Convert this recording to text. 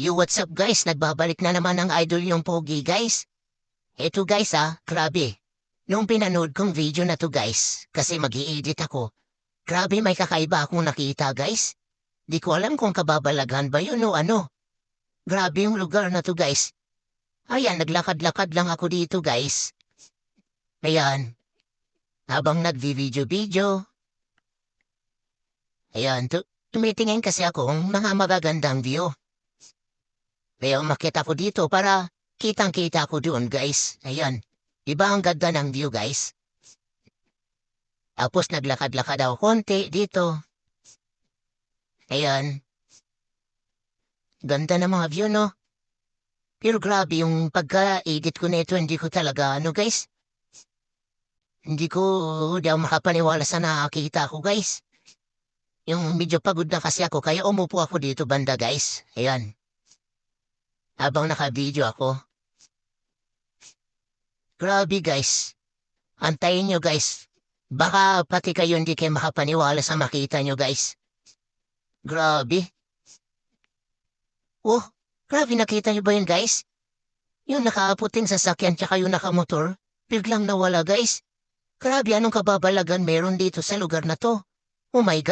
Yo, what's up guys? Nagbabalik na naman ang idol yung Pogi guys. Eto guys ah, grabe. Nung pinanood kong video na to guys, kasi mag edit ako, grabe may kakaiba akong nakita guys. Di ko alam kung kababalagan ba yun o ano. Grabe yung lugar na to guys. Ayan, naglakad-lakad lang ako dito guys. Ayan. Habang nagvi-video-video. Ayan, tu tumitingin kasi ako ng mga magagandang view. Kaya umakit ako dito para kitang-kita ko doon, guys. Ayan. Iba ang ganda ng view, guys. Tapos naglakad-lakad ako konti dito. Ayan. Ganda ng mga view, no? Pero grabe yung pagka-edit ko nito, hindi ko talaga, ano, guys? Hindi ko, di ako makapaniwala sa nakakita ko, guys. Yung medyo pagod na kasi ako, kaya umupo ako dito banda, guys. Ayan habang naka-video ako. Grabe guys. Antayin nyo guys. Baka pati kayo hindi kayo makapaniwala sa makita nyo guys. Grabe. Oh, grabe nakita nyo ba yun guys? Yung nakaaputing sasakyan tsaka yung nakamotor, biglang nawala guys. Grabe anong kababalagan meron dito sa lugar na to. Oh my God.